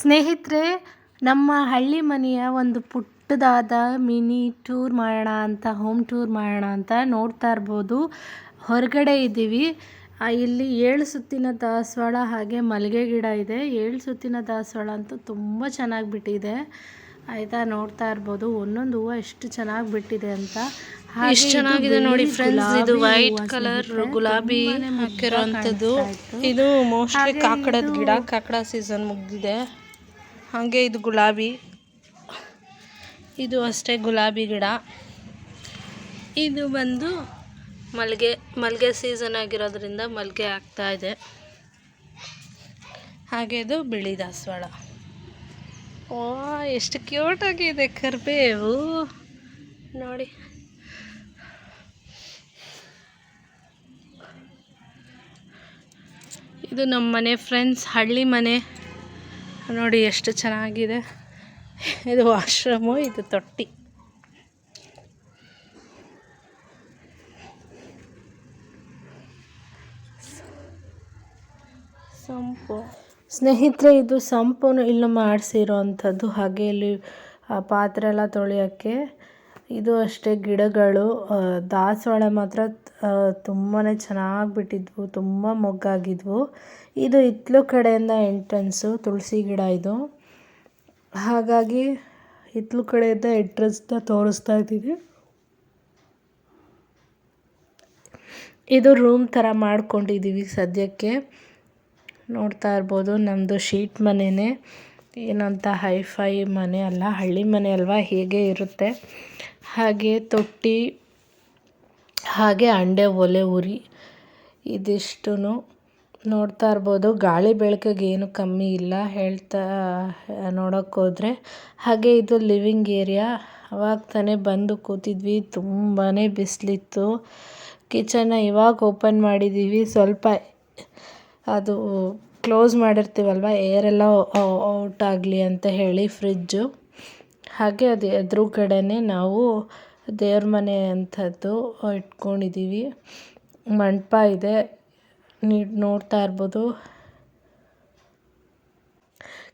ಸ್ನೇಹಿತರೆ ನಮ್ಮ ಹಳ್ಳಿ ಮನೆಯ ಒಂದು ಪುಟ್ಟದಾದ ಮಿನಿ ಟೂರ್ ಮಾಡೋಣ ಅಂತ ಹೋಮ್ ಟೂರ್ ಮಾಡೋಣ ಅಂತ ನೋಡ್ತಾ ಇರ್ಬೋದು. ಹೊರಗಡೆ ಇದ್ದೀವಿ. ಇಲ್ಲಿ ಏಳು ಸುತ್ತಿನ ದಾಸವಾಳ ಹಾಗೆ ಮಲ್ಲಿಗೆ ಗಿಡ ಇದೆ. ಏಳು ಸುತ್ತಿನ ದಾಸವಾಳ ಅಂತೂ ತುಂಬ ಚೆನ್ನಾಗಿ ಬಿಟ್ಟಿದೆ. ಆಯಿತಾ ನೋಡ್ತಾ ಇರ್ಬೋದು. ಒಂದೊಂದು ಹೂವು ಎಷ್ಟು ಚೆನ್ನಾಗಿ ಬಿಟ್ಟಿದೆ ಅಂತ. ಎಷ್ಟು ಚೆನ್ನಾಗಿದೆ ನೋಡಿ ಫ್ರೆಂಡ್ಸ್. ಇದು ವೈಟ್ ಕಲರ್ ಗುಲಾಬಿ ಹಾಕಿರೋಂಥದ್ದು ಇದು ಮೋಸ್ಟ್ಲಿ ಕಾಕಡದ ಗಿಡ ಕಾಕಡ ಸೀಸನ್ ಮುಗ್ದಿದೆ. ಹಾಗೆ ಇದು ಗುಲಾಬಿ. ಇದು ಅಷ್ಟೇ ಗುಲಾಬಿ ಗಿಡ. ಇದು ಬಂದು ಮಲ್ಲಿಗೆ ಮಲ್ಲಿಗೆ ಸೀಸನ್ ಆಗಿರೋದ್ರಿಂದ ಮಲ್ಲಿಗೆ ಆಗ್ತಾ ಇದೆ. ಹಾಗೆ ಇದು ಬಿಳಿ ದಾಸವಾಳ. ಓ, ಎಷ್ಟು ಕ್ಯೂಟ್ ಆಗಿದೆ ಕರಿಬೇವು ನೋಡಿ. ಇದು ನಮ್ಮ ಮನೆ ಫ್ರೆಂಡ್ಸ್ ಹಳ್ಳಿ ಮನೆ. ನೋಡಿ ಎಷ್ಟು ಚೆನ್ನಾಗಿದೆ. ಇದು ವಾಶ್ರೂಮು, ಇದು ತೊಟ್ಟಿ. ಸಂಪು. ಸ್ನೇಹಿತರೆ, ಇದು ಸಂಪನ್ನು ಇಲ್ಲಿ ಮಾಡಿಸಿರೋ ಅಂಥದ್ದು ಹಾಗೆ ಇಲ್ಲಿ ಪಾತ್ರೆ ಎಲ್ಲ ತೊಳೆಯೋಕ್ಕೆ ಇದು ಅಷ್ಟೇ ಗಿಡಗಳು. ದಾಸವಾಳ ಮಾತ್ರ ತುಂಬಾ ಚೆನ್ನಾಗಿ ಬಿಟ್ಟಿದ್ವು, ತುಂಬ ಮೊಗ್ಗಾಗಿದ್ವು. ಇದು ಇತ್ಲು ಕಡೆಯಿಂದ ಎಂಟ್ರೆನ್ಸು ತುಳಸಿ ಗಿಡ ಇದು. ಹಾಗಾಗಿ ಹಿತ್ಲು ಕಡೆಯಿಂದ ಎಂಟ್ರೆನ್ಸ್ನ ತೋರಿಸ್ತಾ ಇದ್ದೀನಿ. ಇದು ರೂಮ್ ಥರ ಮಾಡ್ಕೊಂಡಿದ್ದೀವಿ ಸದ್ಯಕ್ಕೆ. ನೋಡ್ತಾ ಇರ್ಬೋದು ನಮ್ಮದು ಶೀಟ್ ಮನೆಯೇ ಏನಂತ ಹೈಫೈ ಮನೆ ಅಲ್ಲ, ಹಳ್ಳಿ ಮನೆ ಅಲ್ವಾ, ಹೇಗೆ ಇರುತ್ತೆ. ಹಾಗೆ ತೊಟ್ಟಿ, ಹಾಗೆ ಅಂಡೆ, ಒಲೆ, ಉರಿ ಇದಿಷ್ಟು ನೋಡ್ತಾ ಇರ್ಬೋದು. ಗಾಳಿ ಬೆಳಕಿಗೆ ಏನು ಕಮ್ಮಿ ಇಲ್ಲ ಹೇಳ್ತಾ ನೋಡೋಕ್ಕೋದ್ರೆ ಹಾಗೆ ಇದು ಲಿವಿಂಗ್ ಏರಿಯಾ. ಅವಾಗ ತಾನೇ ಬಂದು ಕೂತಿದ್ವಿ ತುಂಬಾ ಬಿಸಿಲಿತ್ತು. ಕಿಚನ್ನ ಇವಾಗ ಓಪನ್ ಮಾಡಿದ್ದೀವಿ ಸ್ವಲ್ಪ ಅದು ಕ್ಲೋಸ್ ಮಾಡಿರ್ತೀವಲ್ವ? ಏರೆಲ್ಲ ಔಟ್ ಆಗಲಿ ಅಂತ ಹೇಳಿ ಫ್ರಿಜ್ಜು ಹಾಗೆ ಅದು ಎದುರುಗಡೆನೇ ನಾವು ದೇವ್ರ ಮನೆ ಅಂಥದ್ದು ಇಟ್ಕೊಂಡಿದ್ದೀವಿ ಮಂಟಪ ಇದೆ. ನೀವು ನೋಡ್ತಾ ಇರ್ಬೋದು.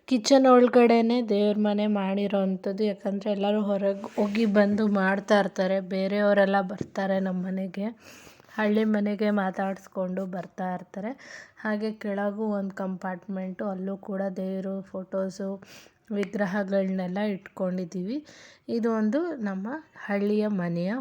ಕಿಚನ್ ಒಳಗಡೆನೇ ದೇವ್ರ ಮನೆ ಮಾಡಿರೋ ಅಂಥದ್ದು. ಯಾಕಂದರೆ ಎಲ್ಲರೂ ಹೊರಗೆ ಹೋಗಿ ಬಂದು ಮಾಡ್ತಾ ಇರ್ತಾರೆ. ಬೇರೆಯವರೆಲ್ಲ ಬರ್ತಾರೆ ನಮ್ಮ ಮನೆಗೆ ಹಳ್ಳಿ ಮನೆಗೆ ಮಾತಾಡಿಸ್ಕೊಂಡು ಬರ್ತಾ ಇರ್ತಾರೆ. ಹಾಗೆ ಕೆಳಗೂ ಒಂದು ಕಂಪಾರ್ಟ್ಮೆಂಟು ಅಲ್ಲೂ ಕೂಡ ದೇವರು ಫೋಟೋಸು ವಿಗ್ರಹಗಳನ್ನೆಲ್ಲ ಇಟ್ಕೊಂಡಿದ್ದೀವಿ. ಇದು ಒಂದು ನಮ್ಮ ಹಳ್ಳಿಯ ಮನೆಯ